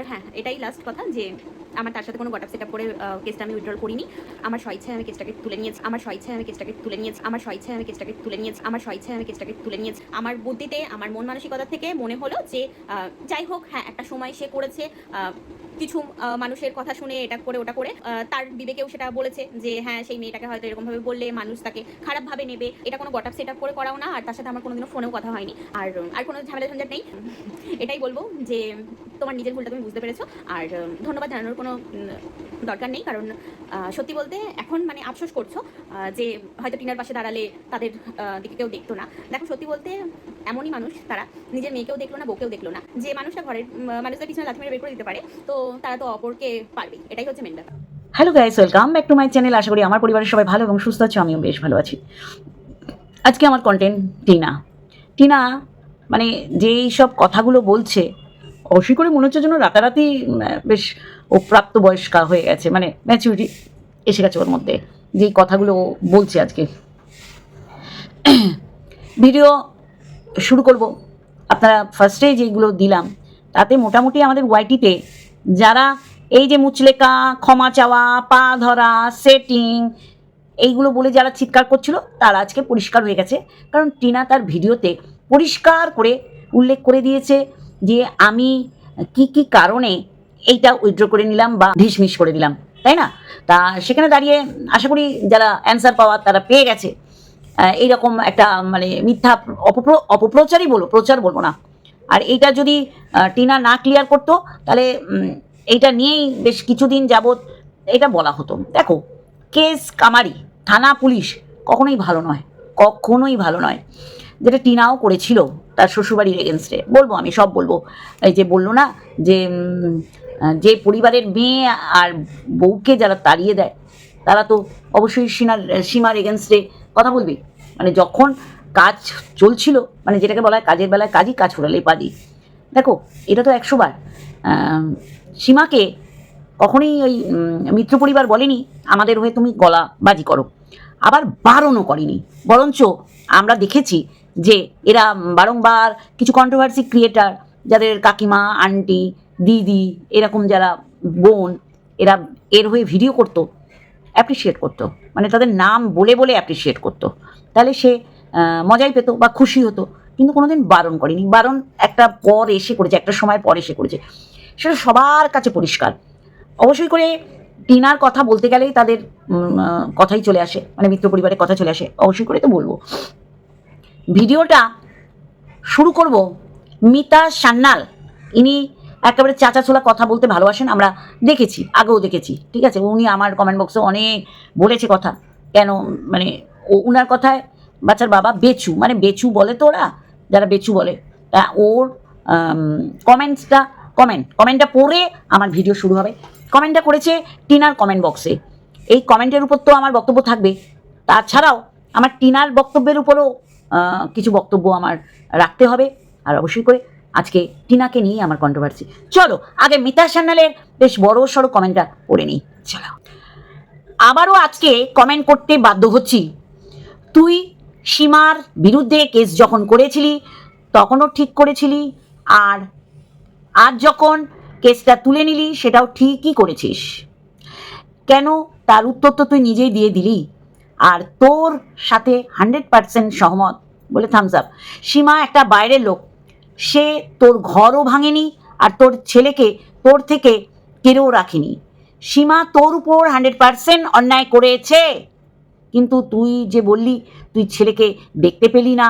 আর হ্যাঁ এটাই লাস্ট কথা যে আমার তার সাথে কোনো গটাপ সেট আপ করে কেসটা আমি উইড্রল করিনি। আমার স্বইচ্ছায় আমি কেসটাকে তুলে নিয়েছি। আমার স্বইচ্ছায় আমি কেসটাকে তুলে নিয়েছি। আমার স্বইচ্ছায় আমি কেসটাকে তুলে নিয়েছি। আমার স্বইচ্ছায় আমি কেসটাকে তুলে নিয়েছি। আমার বুদ্ধিতে, আমার মন মানসিকতা থেকে মনে হলো যে যাই হোক হ্যাঁ একটা সময় সে করেছে। কিছু মানুষের কথা শুনে এটা করে, ওটা করে তার বিবেকেও সেটা বলেছে যে হ্যাঁ সেই মেয়েটাকে হয়তো এরকমভাবে বললে মানুষ তাকে খারাপভাবে নেবে। এটা কোনো গটাপ সেট আপ করে করাও না, আর তার সাথে আমার কোনোদিনও ফোনেও কথা হয়নি। আর আর কোনো ঝামেলা ঝঞ্ঝাট নেই। এটাই বলব যে তোমার নিজের ভুলটা তুমি বুঝতে পেরেছ। আর, ধন্যবাদ জানানোর কোনো দরকার নেই। কারণ সত্যি বলতে এখন মানে আফসোস করছ যে হয়তো টিনার পাশে দাঁড়ালে তাদের দিকে কেউ দেখতো না। দেখো, সত্যি বলতে এমনই মানুষ তারা নিজের মেয়েকেও দেখল না, বউকেও দেখল না। যে মানুষটা ঘরের মানুষদের পিছনে লাথি মেরে বের করে দিতে পারে, তো তারা তো অপরকে পারবেই। এটাই হচ্ছে মেন ব্যাপার। Hello guys welcome back to my channel আশা করি আমার পরিবারের সবাই ভালো এবং সুস্থ আছে, আমিও বেশ ভালো আছি। আজকে আমার কন্টেন্ট টিনা। টিনা মানে যেই সব কথাগুলো বলছে, অবশ্যই করে মনে হচ্ছে যেন রাতারাতি বেশ ও প্রাপ্তবয়স্কা হয়ে গেছে মানে ম্যাচুরিটি এসে গেছে ওর মধ্যে, যেই কথাগুলো বলছে আজকে। ভিডিও শুরু করব। আপনারা ফার্স্টে যেগুলো দিলাম, তাতে মোটামুটি আমাদের ওয়াইটিতে যারা এই যে মুচলেকা, ক্ষমা চাওয়া, পা ধরা সেটিং এইগুলো বলে যারা চিৎকার করছিল, তারা আজকে পরিষ্কার হয়ে গেছে। কারণ টিনা তার ভিডিওতে পরিষ্কার করে উল্লেখ করে দিয়েছে যে আমি কি কি কারণে এইটা উইথড্র করে নিলাম বা ঢিসমিস করে দিলাম তাই না? তা সেখানে দাঁড়িয়ে আশা করি যারা অ্যান্সার পাওয়ার তারা পেয়ে গেছে। এইরকম একটা মানে মিথ্যা অপপ্র, অপপ্রচারই বলব প্রচার বলব না। আর এইটা যদি টিনা না ক্লিয়ার করতো, তাহলে এইটা নিয়েই বেশ কিছুদিন যাবৎ এটা বলা হতো। দেখো কেস কামারি, থানা পুলিশ কখনোই ভালো নয়, কখনোই ভালো নয়। যেটা টিনাও করেছিল, তার শ্বশুরবাড়ির এগেনস্টে বলব আমি, সব বলব। এই যে বলল না যে যে পরিবারের মেয়ে আর বউকে যারা তাড়িয়ে দেয়, তারা তো অবশ্যই সীমার সীমার এগেনস্টে কথা বলবে। মানে যখন কাজ চলছিল মানে যেটাকে বলা হয় কাজের বেলায় কাজই কাজ ফুরালেই পারি দেখো, এটা তো একশো বার সীমাকে কখনোই ওই মিত্র পরিবার বলেনি, আমাদের হয়ে তুমি গলা বাজি করো। আবার বারণও করেনি। বরঞ্চ আমরা দেখেছি যে এরা বারংবার কিছু কন্ট্রোভার্সি ক্রিয়েটার যাদের কাকিমা, আন্টি, দিদি, এরকম যারা বোন, এরা এর হয়ে ভিডিও করতো অ্যাপ্রিসিয়েট করতো। মানে তাদের নাম বলে বলে অ্যাপ্রিসিয়েট করতো। তাহলে সে মজাই পেতো বা খুশি হতো। কিন্তু কোনোদিন বারণ করেনি। বারণ একটা পর এসে করেছে, একটা সময় পর এসে করেছে। সেটা সবার কাছে পরিষ্কার। অবশ্যই করে টিনার কথা বলতে গেলেই তাদের কথাই চলে আসে মানে মিত্র পরিবারের কথা চলে আসে। অবশ্যই করে তো বলব। ভিডিওটা শুরু করব মিতা সান্যাল। ইনি একেবারে চাচা ছোলা কথা বলতে ভালোবাসেন, আমরা দেখেছি, আগেও দেখেছি, ঠিক আছে? উনি আমার কমেন্ট বক্সে অনেক বলেছে কথা। কেন? মানে ও- উনার কথায় বাচ্চার বাবা বেচু মানে বেচু বলে তো ওরা, যারা বেচু বলে। তা ওর কমেন্টসটা কমেন্ট কমেন্টটা পড়ে আমার ভিডিও শুরু হবে। কমেন্টটা করেছে টিনার কমেন্ট বক্সে এই কমেন্টের উপর তো আমার বক্তব্য থাকবে। তাছাড়াও আমার টিনার বক্তব্যের উপরও কিছু বক্তব্য আমার রাখতে হবে। আর অবশ্যই করে আজকে টিনাকে নিয়ে আমার কন্ট্রোভার্সি চলো, আগে মিতা সান্যালের বেশ বড় সড়ো কমেন্টটা পড়ে নিই। চলো। আবারও আজকে কমেন্ট করতে বাধ্য হচ্ছি। তুই সীমার বিরুদ্ধে কেস যখন করেছিলি, তখনও ঠিক করেছিলি। আর আজ যখন কেসটা তুলে নিলি, সেটাও ঠিকই করেছিস। কেন? তার উত্তর তো তুই নিজেই দিয়ে দিলি। আর তোর সাথে হান্ড্রেড পার্সেন্ট সহমত। বলে থামস আপ সীমা একটা বাইরের লোক। সে তোর ঘরও ভাঙেনি, আর তোর ছেলেকে তোর থেকে কেড়েও রাখেনি। সীমা তোর উপর হান্ড্রেড পার্সেন্ট অন্যায় করেছে। কিন্তু তুই যে বললি, তুই ছেলেকে দেখতে পেলি না।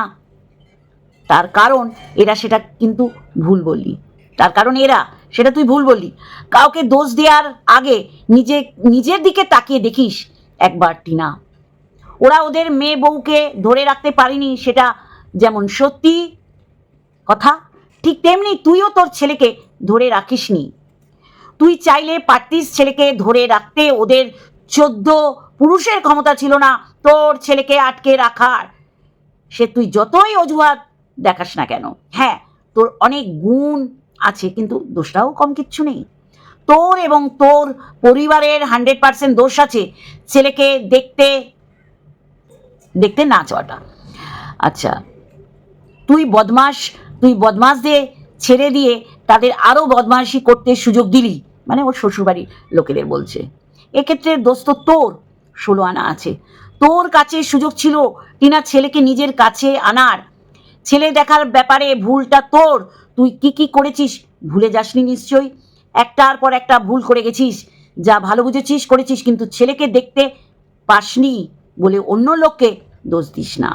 তার কারণ এরা সেটা কিন্তু ভুল বললি। তার কারণ এরা, সেটা তুই ভুল বললি। কাউকে দোষ দেওয়ার আগে নিজে, নিজের দিকে তাকিয়ে দেখিস একবার, টিনা। ওরা ওদের মেয়ে বউকে ধরে রাখতে পারিনি, সেটা যেমন সত্যি কথা, ঠিক তেমনি তুইও তোর ছেলেকে ধরে রাখিসনি। তুই চাইলে পারতিস ছেলেকে ধরে রাখতে, ওদের চোদ্দ পুরুষের ক্ষমতা ছিল না, তোর ছেলেকে আটকে রাখার। সে তুই যতই অজুহাত দেখাস না কেন হ্যাঁ তোর অনেক গুণ আছে, কিন্তু দোষটাও কম কিচ্ছু নেই। তোর এবং তোর পরিবারের হান্ড্রেড পার্সেন্ট দোষ আছে, ছেলেকে দেখতে দেখতে না চাওয়াটা। আচ্ছা তুই বদমাস তুই বদমাস দিয়ে ছেড়ে দিয়ে তাদের আরও বদমাইশি করতে সুযোগ দিলি মানে ওর শ্বশুরবাড়ির লোকেদের বলছে। এক্ষেত্রে দোস্ত তোর। ষোলো আনা আছে। তোর কাছে সুযোগ ছিল, টিনা ছেলেকে নিজের কাছে আনার। ছেলে দেখার ব্যাপারে ভুলটা তোর। তুই কি কি করেছিস ভুলে যাসনি নিশ্চয়ই। একটার পর একটা ভুল করে গেছিস। যা ভালো বুঝেছিস করেছিস, কিন্তু ছেলেকে দেখতে পাসনি বলে অন্য লোককে দোষ দিস না।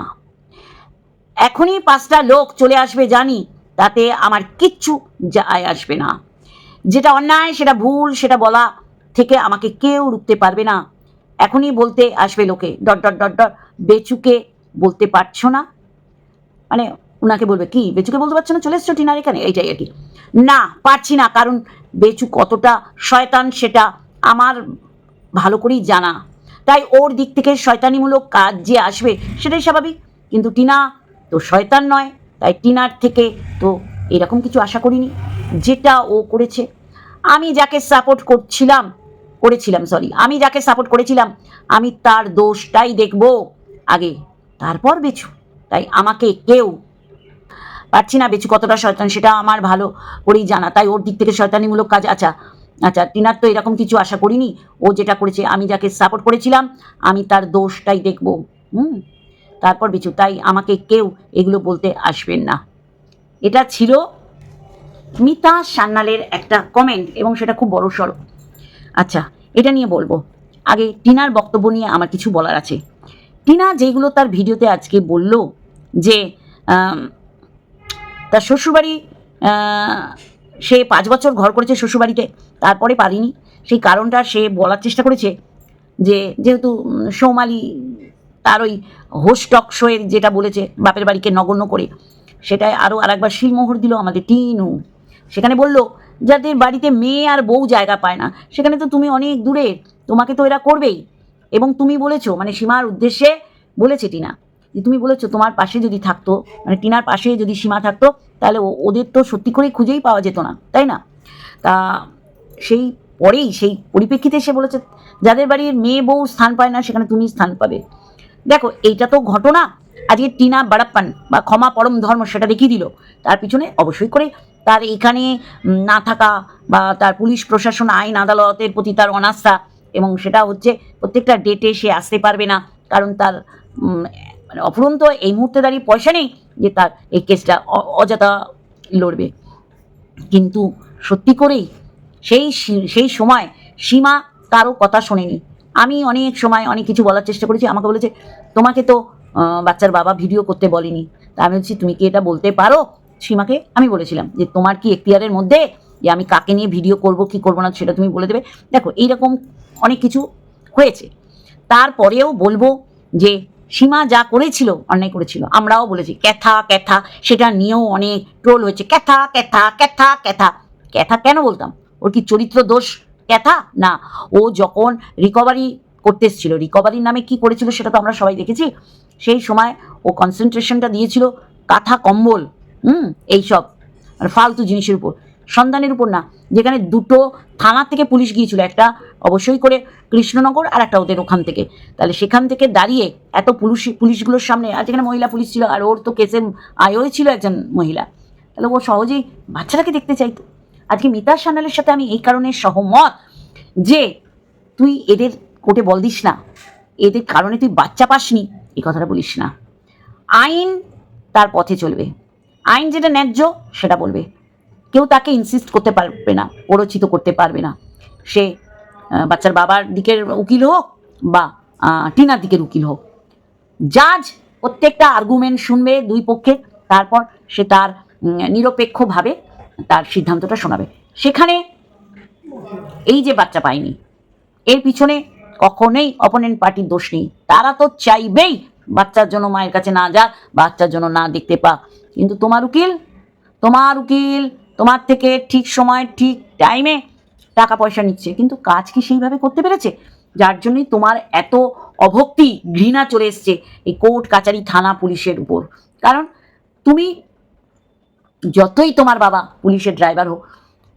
এখনই পাঁচটা লোক চলে আসবে জানি, তাতে আমার কিচ্ছু যায় আসবে না। যেটা অন্যায়, সেটা ভুল, সেটা বলা থেকে আমাকে কেউ রুখতে পারবে না। এখনই বলতে আসবে লোকে, ডট ডট ডট ডট, বেচুকে বলতে পারছ না? মানে ওনাকে বলবে, কি, বেচুকে বলতে পারছ না? চলে এসছো টিনার এখানে? এইটাই আর কি। না, পারছি না, কারণ বেচু কতটা শয়তান সেটা আমার ভালো করেই জানা। তাই ওর দিক থেকে শয়তানিমূলক কাজ যে আসবে, সেটাই স্বাভাবিক। কিন্তু টিনা তো শয়তান নয়, তাই টিনার থেকে তো এরকম কিছু আশা করিনি, যেটা ও করেছে। আমি যাকে সাপোর্ট করছিলাম করেছিলাম সরি আমি যাকে সাপোর্ট করেছিলাম, আমি তার দোষটাই দেখব। আগে তারপর বেছু তাই আমাকে কেউ পারছি না বেছু কতটা শয়তান, সেটা আমার ভালো করেই জানা, তাই ওর দিক থেকে শয়তানিমূলক কাজ আচ্ছা আচ্ছা টিনার তো এরকম কিছু আশা করিনি, ও যেটা করেছে, আমি যাকে সাপোর্ট করেছিলাম, আমি তার দোষটাই দেখব, হুম, তারপর বিচু, তাই আমাকে কেউ এগুলো বলতে আসবেন না। এটা ছিল মিতা সান্যালের একটা কমেন্ট এবং সেটা খুব বড় সড়ো আচ্ছা এটা নিয়ে বলব। আগে টিনার বক্তব্য নিয়ে আমার কিছু বলার আছে। টিনা যেগুলো তার ভিডিওতে আজকে বলল যে তার শ্বশুরবাড়ি সে পাঁচ বছর ঘর করেছে শ্বশুরবাড়িতে, তারপরে পারিনি সেই কারণটা সে বলার চেষ্টা করেছে যে, যেহেতু সৌমালি তার ওই হোস্ট টক শোয়ের যেটা বলেছে, বাপের বাড়িকে নগণ্য করে সেটাই আরও আরেকবার শিলমোহর দিল আমাদের টিনু। সেখানে বলল যাদের বাড়িতে মেয়ে আর বউ জায়গা পায় না, সেখানে তো তুমি অনেক দূরে, তোমাকে তো এরা করবেই। এবং তুমি বলেছ মানে সীমার উদ্দেশ্যে বলেছে টিনা, যে তুমি বলেছ তোমার পাশে যদি থাকতো মানে টিনার পাশে যদি সীমা থাকতো, তাহলে ওদের তো সত্যি করে খুঁজেই পাওয়া যেত না, তাই না? তা সেই পরেই, সেই পরিপ্রেক্ষিতে সে বলেছে, যাদের বাড়ির মেয়ে বউ স্থান পায় না, সেখানে তুমি স্থান পাবে। দেখো, এইটা তো ঘটনা। আজকে টিনা বাড়াপ্পান বা ক্ষমা পরম ধর্ম সেটা দেখিয়ে দিল। তার পিছনে অবশ্যই করে তার এখানে না থাকা বা তার পুলিশ প্রশাসন, আইন, আদালতের প্রতি তার অনাস্থা এবং সেটা হচ্ছে প্রত্যেকটা ডেটে সে আসতে পারবে না। কারণ তার মানে অফুরন্ত এই মুহূর্তে দাঁড়িয়ে পয়সা নেই যে তার এই কেসটা অযথা লড়বে। কিন্তু সত্যি করেই সেই সেই সময় সীমা কারও কথা শোনেনি। আমি অনেক সময় অনেক কিছু বলার চেষ্টা করেছি। আমাকে বলেছে, তোমাকে তো বাচ্চার বাবা ভিডিও করতে বলেনি। তা আমি বলছি, তুমি কি এটা বলতে পারো? সীমাকে আমি বলেছিলাম যে, তোমার কি এখতিয়ারের মধ্যে যে আমি কাকে নিয়ে ভিডিও করব, কি করব না, সেটা তুমি বলে দেবে? দেখো, এইরকম অনেক কিছু হয়েছে। তারপরেও বলব যে, সীমা যা করেছিল, অন্যায় করেছিল, আমরাও বলেছি, ক্যাথা ক্যাথা। সেটা নিয়েও অনেক ট্রোল হয়েছে, ক্যাথা ক্যাথা ক্যাথা ক্যাথা। ক্যাথা কেন বলতাম? ওর কি চরিত্র দোষ? ক্যাথা না। ও যখন রিকভারি করতে এসেছিল রিকভারির নামে কি করেছিল সেটা তো আমরা সবাই দেখেছি, সেই সময় ও কনসেন্ট্রেশনটা দিয়েছিল কাঁথা কম্বল, হুম, এইসব আর ফালতু জিনিসের উপর। সন্ধানের উপর না, যেখানে দুটো থানা থেকে পুলিশ গিয়েছিল, একটা অবশ্যই করে কৃষ্ণনগর আর একটা ওদের ওখান থেকে। তাহলে সেখান থেকে দাঁড়িয়ে এত পুলিশ পুলিশগুলোর সামনে, আর যেখানে মহিলা পুলিশ ছিল, আর ওর তো কেসের আয়োই ছিল একজন মহিলা, তাহলে ও সহজেই বাচ্চাটাকে দেখতে চাইতো। আজকে মিতা সান্যালের সাথে আমি এই কারণে সহমত যে তুই এদের কোর্টে বল দিস না। এদের কারণে তুই বাচ্চা পাসনি, এই কথাটা বলিস না। আইন তার পথে চলবে। আইন যেটা ন্যায্য, সেটা বলবে। কেউ তাকে ইনসিস্ট করতে পারবে না প্ররোচিত করতে পারবে না। সে বাচ্চার বাবার দিকের উকিল হোক বা টিনার দিকের উকিল হোক। জাজ প্রত্যেকটা আর্গুমেন্ট শুনবে দুই পক্ষে, তারপর সে তার নিরপেক্ষভাবে তার সিদ্ধান্তটা শোনাবে। সেখানে এই যে বাচ্চা পায়নি, এর পিছনে কখনোই অপোনেন্ট পার্টির দোষ নেই। তারা তো চাইবেই বাচ্চার জন্য মায়ের কাছে না যা বাচ্চার জন্য না দেখতে পা। কিন্তু তোমার উকিল তোমার উকিল, তোমার থেকে ঠিক সময়, ঠিক টাইমে টাকা পয়সা নিচ্ছে। কিন্তু কাজ কি সেইভাবে করতে পেরেছে? যার জন্যই তোমার এত অভক্তি, ঘৃণা চলে এসছে এই কোর্ট, কাচারি, থানা, পুলিশের উপর। কারণ তুমি যতই তোমার বাবা পুলিশের ড্রাইভার হোক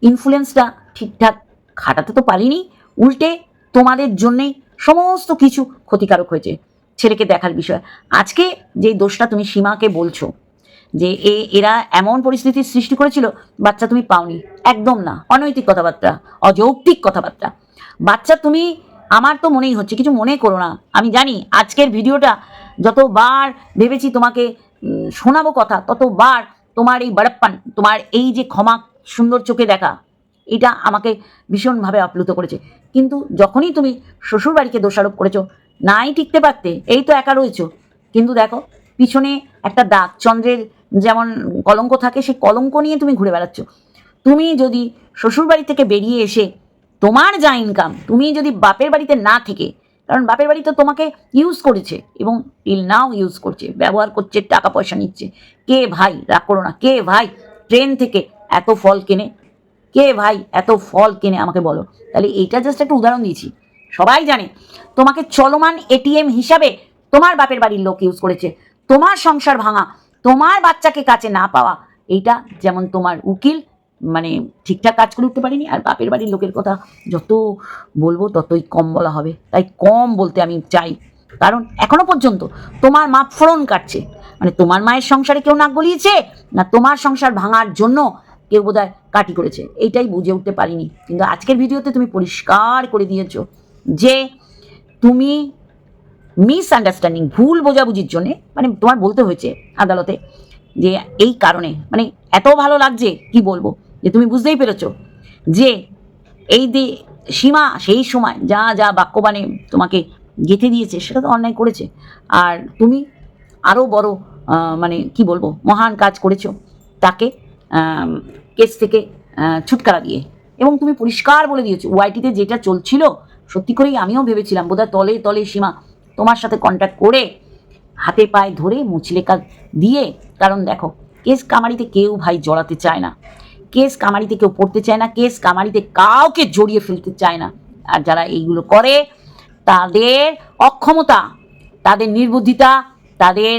ইনফ্লুয়েন্সটা ঠিকঠাক খাটাতে তো পারিনি, উল্টে তোমাদের জন্যেই সমস্ত কিছু ক্ষতিকারক হয়েছে ছেলেকে দেখার বিষয়। আজকে যে দোষটা তুমি সীমাকে বলছো, যে এ, এরা এমন পরিস্থিতির সৃষ্টি করেছিল, বাচ্চা তুমি পাওনি, একদম না, অনৈতিক কথাবার্তা, অযৌক্তিক কথাবার্তা। বাচ্চা তুমি, আমার তো মনেই হচ্ছে, কিছু মনে করো না। আমি জানি আজকের ভিডিওটা যতবার ভেবেছি তোমাকে শোনাবো কথা, ততবার তোমার এই বাড়াপ্পান, তোমার এই যে ক্ষমা সুন্দর চোখে দেখা, এটা আমাকে ভীষণভাবে আপ্লুত করেছে। কিন্তু যখনই তুমি শ্বশুরবাড়িকে দোষারোপ করেছ, নাই টিকতে পারতে, এই তো একা রয়েছো। কিন্তু দেখো, পিছনে একটা দাগ, চন্দ্রের যেমন কলঙ্ক থাকে, সেই কলঙ্ক নিয়ে তুমি ঘুরে বেড়াচ্ছ। তুমি যদি শ্বশুরবাড়ি থেকে বেরিয়ে এসে তোমার যা ইনকাম তুমি যদি বাপের বাড়িতে না থেকে কারণ বাপের বাড়ি তো তোমাকে ইউজ করেছে এবং টিল নাও ইউজ করছে, ব্যবহার করছে টাকা পয়সা নিচ্ছে। কে ভাই? রাগ করো না। কে ভাই? ট্রেন থেকে এত ফল কেনে? কে ভাই এত ফল কেনে? আমাকে বলো। তাহলে এইটা জাস্ট একটা উদাহরণ দিয়েছি। সবাই জানে, তোমাকে চলমান এটিএম হিসাবে তোমার বাপের বাড়ির লোক ইউজ করেছে। তোমার সংসার ভাঙা, তোমার বাচ্চাকে কাছে না পাওয়া, এইটা যেমন তোমার উকিল মানে ঠিকঠাক কাজ করে উঠতে পারিনি, আর বাপের বাড়ির লোকের কথা যত বলব ততই কম বলা হবে। তাই কম বলতে আমি চাই। কারণ এখনও পর্যন্ত তোমার মা ফোড়ন কাটছে। মানে তোমার মায়ের সংসারে কেউ নাক গলিয়েছে, না তোমার সংসার ভাঙার জন্য কেউ বোধহয় কাটি করেছে। এইটাই বুঝে উঠতে পারিনি। কিন্তু আজকের ভিডিওতে তুমি পরিষ্কার করে দিয়েছ যে তুমি মিস আন্ডারস্ট্যান্ডিং ভুল বোঝাবুঝির জন্যে মানে তোমার বলতে হয়েছে আদালতে যে এই কারণে। মানে এত ভালো লাগছে, কি বলব? যে তুমি বুঝতেই পেরেছ যে এই যে সীমা, সেই সময় যা যা বাক্যবাণে তোমাকে গেঁথে দিয়েছে, সেটা তো অন্যায় করেছে। আর তুমি আরও বড় মানে কি বলব, মহান কাজ করেছ তাকে কেস থেকে ছুটকারা দিয়ে। এবং তুমি পরিষ্কার বলে দিয়েছ, ওয়াইটিতে যেটা চলছিল, সত্যি করেই আমিও ভেবেছিলাম, বোধহয় তলে তলে সীমা তোমার সাথে কন্ট্যাক্ট করে হাতে পায়ে ধরে মুচলেকা দিয়ে, কারণ দেখো, কেস কামারিতে কেউ ভাই জড়াতে চায় না। কেস কামারিতে কেউ পড়তে চায় না, কেস কামারিতে কাউকে জড়িয়ে ফেলতে চায় না। আর যারা এইগুলো করে, তাদের অক্ষমতা, তাদের নির্বুদ্ধিতা, তাদের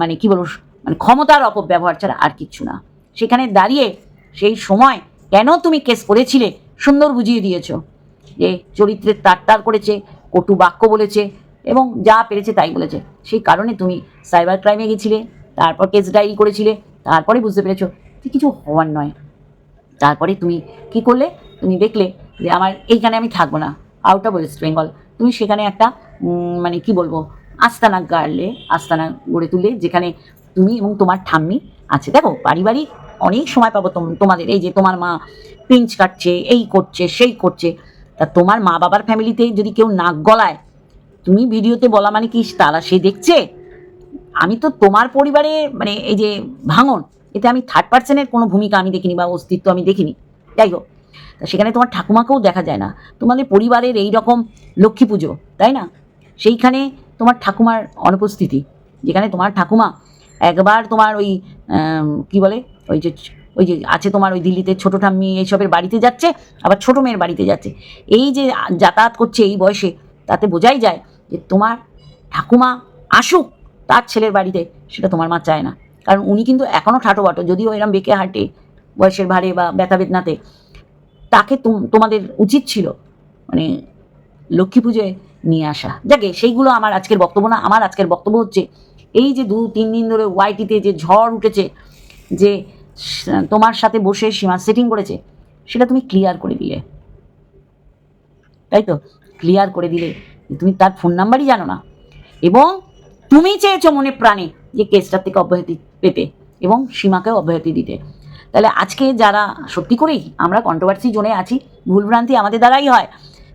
মানে কি বলব মানে ক্ষমতার অপব্যবহার ছাড়া আর কিচ্ছু না। সেখানে দাঁড়িয়ে সেই সময় কেন তুমি কেস করেছিলে সুন্দর বুঝিয়ে দিয়েছ। যে চরিত্রের তার তার করেছে, কটু বাক্য বলেছে, এবং যা পেরেছে তাই বলেছে। সেই কারণে তুমি সাইবার ক্রাইমে গেছিলে, তারপর কেস ডায়েরি করেছিলে, তারপরে বুঝতে পেরেছ কিছু হওয়ার নয়। তারপরে তুমি কি করলে? তুমি দেখলে যে আমার এইখানে আমি থাকব না আউট অফ ওয়েস্ট বেঙ্গল তুমি সেখানে একটা মানে কি বলব, আস্তানা গাড়লে, আস্তানা গড়ে তুললে যেখানে তুমি এবং তোমার ঠাম্মি আছে। দেখো, পারিবারিক অনেক সময় পাবো তোম- তোমাদের, এই যে তোমার মা পিঞ্চ কাটছে, এই করছে, সেই করছে। তা তোমার মা বাবার ফ্যামিলিতে যদি কেউ নাক গলায়, তুমি ভিডিওতে বলা মানে কি, তারা সে দেখছে? আমি তো তোমার পরিবারে মানে এই যে ভাঙন এতে আমি থার্ড পার্সনের কোনো ভূমিকা আমি দেখিনি বা অস্তিত্ব আমি দেখিনি। যাই হোক, তা সেখানে তোমার ঠাকুমাকেও দেখা যায় না। তোমাদের পরিবারের এই রকম লক্ষ্মী পুজো, তাই না? সেইখানে তোমার ঠাকুমার অনুপস্থিতি, যেখানে তোমার ঠাকুমা একবার তোমার ওই কি বলে? ওই যে ওই যে আছে তোমার ওই দিল্লিতে ছোটো ঠাম্মি এইসবের বাড়িতে যাচ্ছে, আবার ছোটো মেয়ের বাড়িতে যাচ্ছে। এই যে যাতায়াত করছে এই বয়সে, তাতে বোঝাই যায় যে তোমার ঠাকুমা আসুক, তার ছেলের বাড়িতে, সেটা তোমার মা চায় না। কারণ উনি কিন্তু এখনও ঠাটো বাটো, যদিও এরম বেঁকে হাঁটে বয়সের ভারে বা ব্যথা বেদনাতে, তাকে তোম- তোমাদের উচিত ছিল মানে লক্ষ্মী পুজোয় নিয়ে আসা। যাকে, সেইগুলো আমার আজকের বক্তব্য না, আমার আজকের বক্তব্য হচ্ছে এই যে দু, তিন দিন ধরে ওয়াইটিতে যে ঝড় উঠেছে, যে তোমার সাথে বসে সীমা সেটিং করেছে, সেটা তুমি ক্লিয়ার করে দিলে। তাই তো? ক্লিয়ার করে দিলে। তুমি তার ফোন নাম্বারই জানো না। এবং তুমি চেয়েছো মনে প্রাণে যে কেসটার থেকে অব্যাহতি পেতে এবং সীমাকেও অব্যাহতি দিতে। তাহলে আজকে যারা, সত্যি করেই আমরা কন্ট্রোভার্সি জোনে আছি, ভুলভ্রান্তি আমাদের দ্বারাই হয়।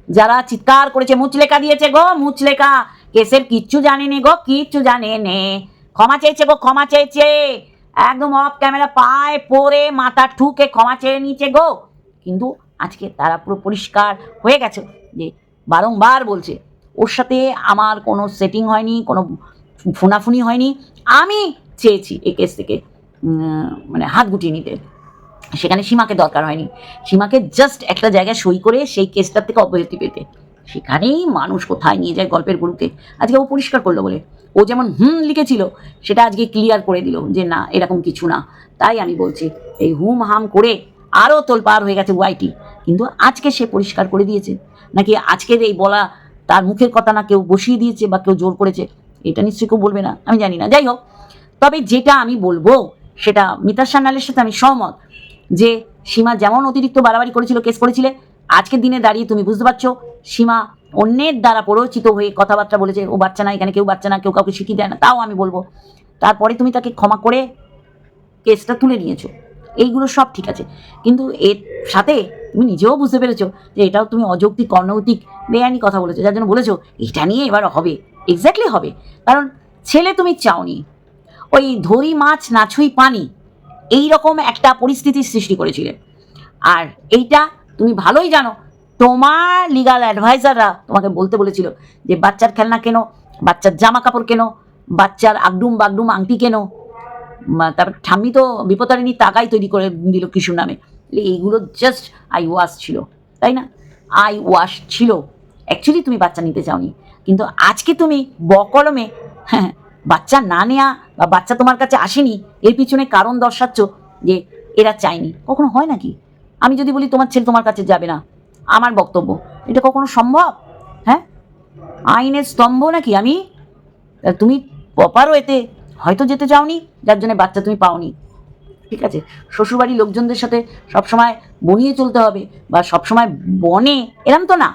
যারা চিৎকার করেছে মুচলেকা দিয়েছে গো মুচলেকা কেসের কিচ্ছু জানে নে গো, কিচ্ছু জানে নে। ক্ষমা চেয়েছে গো, ক্ষমা চেয়েছে। একদম অফ ক্যামেরা পায়ে পরে মাথা ঠুকে ক্ষমা চেয়ে নিয়েছে গো। কিন্তু আজকে তারা পুরো পরিষ্কার হয়ে গেছে যে বারংবার বলছে, ওর সাথে আমার কোনো সেটিং হয়নি, কোনো ফোনাফুনি হয়নি। আমি চেয়েছি এই কেস থেকে মানে হাত গুটিয়ে নিতে। সেখানে সীমাকে দরকার হয়নি। সীমাকে জাস্ট একটা জায়গায় সই করে সেই কেসটার থেকে অব্যাহতি পেতে। সেখানেই মানুষ কোথায় নিয়ে যায় গল্পের গুরুতে আজকে ও পরিষ্কার করল বলে। ও যেমন হুম লিখেছিল, সেটা আজকে ক্লিয়ার করে দিল যে না, এরকম কিছু না। তাই আমি বলছি, এই হুম হাম করে আরও তোলপার হয়ে গেছে ওয়াইটি কিন্তু আজকে সে পরিষ্কার করে দিয়েছে। নাকি আজকের এই বলা তার মুখের কথা না কেউ বসিয়ে দিয়েছে বা কেউ জোর করেছে? এটা নিশ্চয়ই কেউ বলবে না, আমি জানি না। যাই হোক, তবে যেটা আমি বলব, সেটা মিতা সান্যালের সাথে আমি সহমত যে সীমা যেমন অতিরিক্ত বাড়াবাড়ি করেছিল, কেস করেছিলে, আজকের দিনে দাঁড়িয়ে তুমি বুঝতে পারছ, সীমা অন্যের দ্বারা প্ররোচিত হয়ে কথাবার্তা বলেছে, ও বাচ্চা না, এখানে কেউ বাচ্চা না, কেউ কাউকে শিখিয়ে দেয় না, তাও আমি বলব। তারপরে তুমি তাকে ক্ষমা করে কেসটা তুলে নিয়েছো। এইগুলো সব ঠিক আছে। কিন্তু এর সাথে তুমি নিজেও বুঝতে পেরেছ যে এটাও তুমি অযৌক্তিক কর্ণৌতিক বেআইনি কথা বলেছ, যার জন্য বলেছ, এটা নিয়ে এবার হবে এক্স্যাক্টলি হবে। কারণ ছেলে তুমি চাওনি। ওই ধরি মাছ নাছুই পানি এই রকম একটা পরিস্থিতির সৃষ্টি করেছিলে। আর এইটা তুমি ভালোই জানো, তোমার লিগাল অ্যাডভাইজাররা তোমাকে বলতে বলেছিল যে, বাচ্চার খেলনা কেন, বাচ্চার জামা কাপড় কেন, বাচ্চার আগডুম বাগডুম আংটি কেনো তারপর ঠাম্মি তো বিপতারিণী তাকাই তৈরি করে দিল কিশোর নামে। এইগুলো জাস্ট আই ওয়াশ ছিল। তাই না? আই ওয়াশ ছিল। অ্যাকচুয়ালি তুমি বাচ্চা নিতে চাওনি। কিন্তু আজকে তুমি বকলমে হ্যাঁ বাচ্চা না নেওয়া বা বাচ্চা তোমার কাছে আসেনি, এর পিছনে কারণ দর্শাচ্ছ যে এরা চায়নি। কখনো হয় নাকি? আমি যদি বলি, তোমার ছেলে তোমার কাছে যাবে না। আমার বক্তব্য, এটা কখনো সম্ভব? হ্যাঁ? আইনের স্তম্ভ নাকি? আমি, তুমি প্রপারও এতে হয়তো যেতে চাওনি, যার জন্য বাচ্চা তুমি পাওনি। ঠিক আছে? শ্বশুরবাড়ির লোকজনদের সাথে সবসময় বনিয়ে চলতে হবে বা সবসময় বনে, এরম তো না।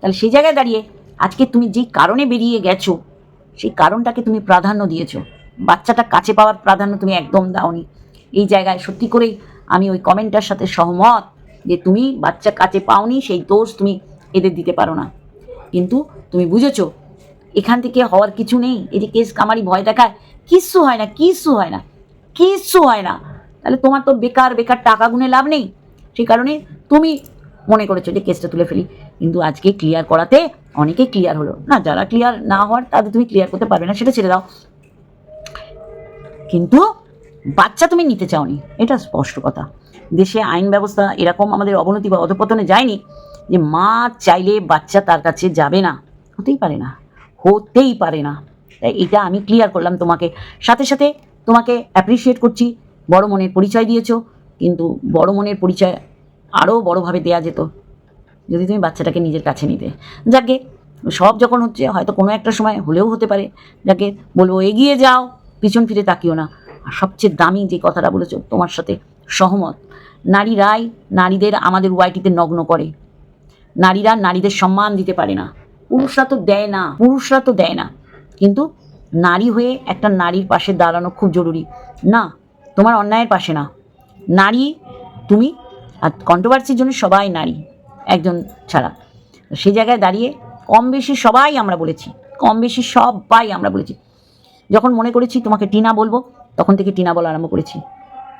তাহলে সেই জায়গায় দাঁড়িয়ে আজকে তুমি যেই কারণে বেরিয়ে গেছো, সেই কারণটাকে তুমি প্রাধান্য দিয়েছ। বাচ্চাটা কাছে পাওয়ার প্রাধান্য তুমি একদম দাওনি। এই জায়গায় সত্যি করেই আমি ওই কমেন্টটার সাথে সহমত যে তুমি বাচ্চা কাছে পাওনি, সেই দোষ তুমি এদের দিতে পারো না। কিন্তু তুমি বুঝেছ এখান থেকে হওয়ার কিছু নেই? এই যে কেস কামারি ভয় দেখায়। কিচ্ছু হয় না, কিচ্ছু হয় না, কিচ্ছু হয় না। তাহলে তোমার তো বেকার বেকার টাকা গুনে লাভ নেই। সেই কারণে তুমি মনে করেছ যে কেসটা তুলে ফেলি। কিন্তু আজকে ক্লিয়ার করাতে অনেকেই ক্লিয়ার হলো। না, যারা ক্লিয়ার না হওয়ার, তাদের তুমি ক্লিয়ার করতে পারবে না, সেটা ছেড়ে দাও। কিন্তু বাচ্চা তুমি নিতে চাওনি, এটা স্পষ্ট কথা। দেশে আইন ব্যবস্থা এরকম আমাদের অবনতি বা অধপতনে যায়নি যে মা চাইলে বাচ্চা তার কাছে যাবে না। হতেই পারে না। হতেই পারে না। তাই এটা আমি ক্লিয়ার করলাম তোমাকে। সাথে সাথে তোমাকে অ্যাপ্রিসিয়েট করছি। বড় মনের পরিচয় দিয়েছ, কিন্তু বড় মনের পরিচয় আরও বড়োভাবে দেয়া যেত, যদি তুমি বাচ্চাটাকে নিজের কাছে নিতে। যাকে সব যখন হচ্ছে, হয়তো কোনো একটা সময় হলেও হতে পারে, যাকে বলব, এগিয়ে যাও, পিছন ফিরে তাকিও না। আর সবচেয়ে দামি যে কথাটা বলেছ, তোমার সাথে সহমত। নারীরাই নারীদের আমাদের ওয়াইটিতে নগ্ন করে। নারীরা নারীদের সম্মান দিতে পারে না। পুরুষরা তো দেয় না, পুরুষরা তো দেয় না। কিন্তু নারী হয়ে একটা নারীর পাশে দাঁড়ানো খুব জরুরি। না, তোমার অন্যায়ের পাশে না। নারী, তুমি আর কন্ট্রোভার্সির জন্য সবাই নারী, একজন ছাড়া। সেই জায়গায় দাঁড়িয়ে কম বেশি সবাই আমরা বলেছি কম বেশি সবাই আমরা বলেছি। যখন মনে করেছি তোমাকে টিনা বলব, তখন থেকে টিনা বলা আরম্ভ করেছি।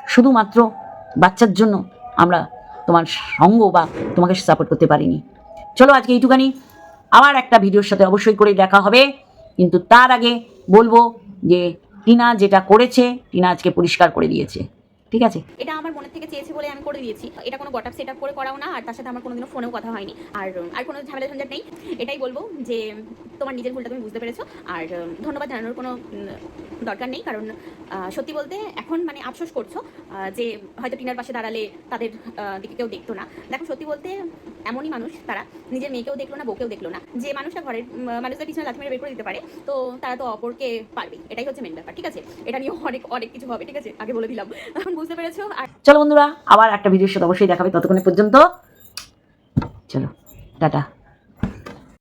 শুধুমাত্র বাচ্চার জন্য আমরা তোমার সঙ্গ বা তোমাকে সাপোর্ট করতে পারিনি। চলো আজকে এইটুখানি। আবার একটা ভিডিওর সাথে অবশ্যই করে দেখা হবে। কিন্তু তার আগে বলব যে টিনা যেটা করেছে, টিনা আজকে পরিষ্কার করে দিয়েছে। ঠিক আছে? এটা আমার মনের থেকে চেয়েছে বলে আমি করে দিয়েছি। এটা কোনো গটআপ সেট আপ করে করাও না, আর তার সাথে আমার কোনোদিনও ফোনেও কথা হয়নি। আর আর কোনো ঝামেলা ঝঞ্ঝাট নেই। এটাই বলব যে, তোমার নিজের ভুলটা তুমি বুঝতে পেরেছ। আর, ধন্যবাদ জানানোর কোনো দরকার নেই, কারণ সত্যি বলতে এখন মানে আফসোস করছ যে হয়তো টিনার পাশে দাঁড়ালে তাদের দিকে কেউ দেখতো না। দেখো, সত্যি বলতে এমনই মানুষ তারা, নিজের মেয়েকেও দেখল না, বউকেও দেখল না। যে মানুষটা ঘরের মানুষদের পিছনে লাথি মেরে বের করে দিতে পারে, তো তারা তো অপরকে পারবে এটাই হচ্ছে মেন ব্যাপার, ঠিক আছে? এটা নিয়ে অনেক অনেক কিছু হবে, ঠিক আছে? আগে বলে দিলাম। এখন বুঝতে পেরেছ? আর চলো বন্ধুরা, আবার একটা ভিডিওর সাথে অবশ্যই দেখাবে ততক্ষণ পর্যন্ত। চলো, টাটা।